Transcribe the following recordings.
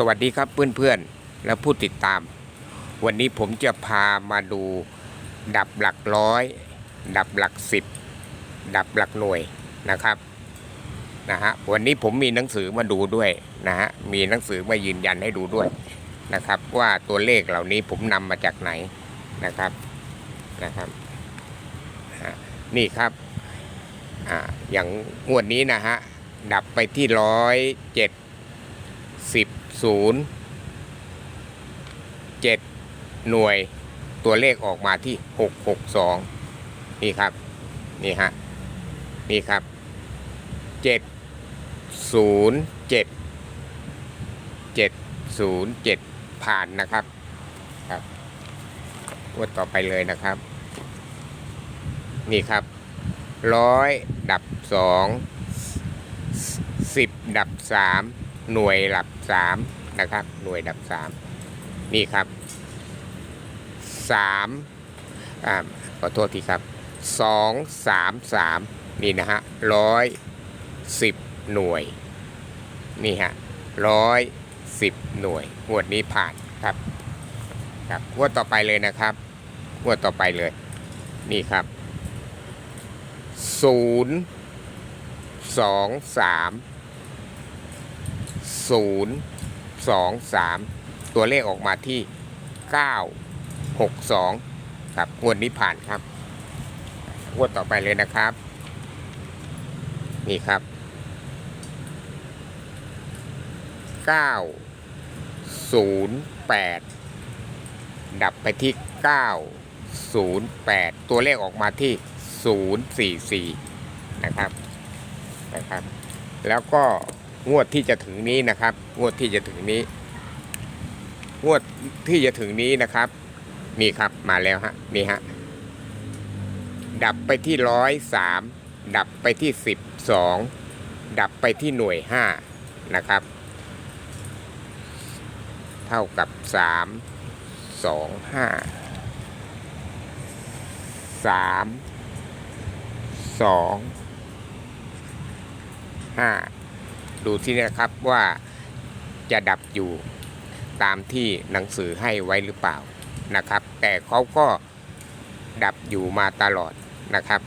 สวัสดีครับเพื่อนๆ และผู้ติดตาม วันนี้ผมจะพามาดู ดับหลักร้อย ดับหลักสิบ ดับหลักหน่วยนะครับนะฮะวันนี้ผมมีหนังสือมาดูด้วยนะฮะมีหนังสือมายืนยันให้ดูด้วยนะครับ ว่าตัวเลขเหล่านี้ผมนำมาจากไหนนะครับนะครับนี่ครับอ่าอย่างงวดนี้นะฮะดับไปที่ร้อยเจ็ดสิบ ศูนย์เจ็ดหน่วยตัวเลขออกมาที่หกหกสองนี่ครับ นี่ฮะ นี่ครับเจ็ดศูนย์เจ็ดเจ็ดศูนย์เจ็ดผ่านนะครับ ครับงวดต่อไปเลยนะครับ นี่ครับร้อยดับสองสิบดับสาม หน่วยหลักสามนะครับ หน่วยดับสามนี่ครับสามอ่าขอโทษทีครับสองสามสามนี่นะฮะร้อยสิบหน่วย นี่ฮะร้อยสิบหน่วยงวดนี้ผ่านครับครับงวดต่อไปเลยนะครับงวดต่อไปเลย นี่ครับศูนย์สองสาม ศูนย์สองสามตัวเลขออกมาที่เก้าหกสองครับงวดนี้ผ่านครับงวดต่อไปเลยนะครับ นี่ครับเก้าศูนย์แปดดับไปที่เก้าศูนย์แปดตัวเลขออกมาที่ศูนย์สี่สี่นะครับนะครับ แล้วก็ งวดที่จะถึงนี้นะครับ งวดที่จะถึงนี้ งวดที่จะถึงนี้นะครับนี่ครับมาแล้วฮะนี่ฮะดับไปที่ร้อยสามดับไปที่สิบสองดับไปที่หน่วยห้านะครับ เท่ากับสามสองห้าสามสองห้า ดูที่นะครับว่าจะดับอยู่ตามที่หนังสือให้ไว้หรือเปล่านะครับ แต่เขาก็ดับอยู่มาตลอดนะครับ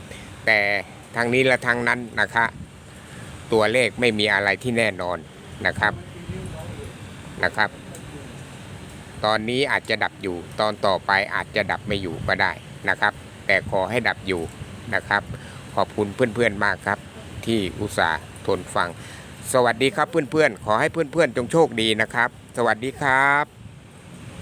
แต่ทางนี้และทางนั้นนะคะตัวเลขไม่มีอะไรที่แน่นอนนะครับนะครับ ตอนนี้อาจจะดับอยู่ ตอนต่อไปอาจจะดับไม่อยู่ก็ได้นะครับ แต่ขอให้ดับอยู่นะครับ ขอบคุณเพื่อนๆมากครับ ที่อุตส่าห์ทนฟัง สวัสดีครับเพื่อนๆ ขอให้เพื่อนๆ จงโชคดีนะครับ สวัสดีครับ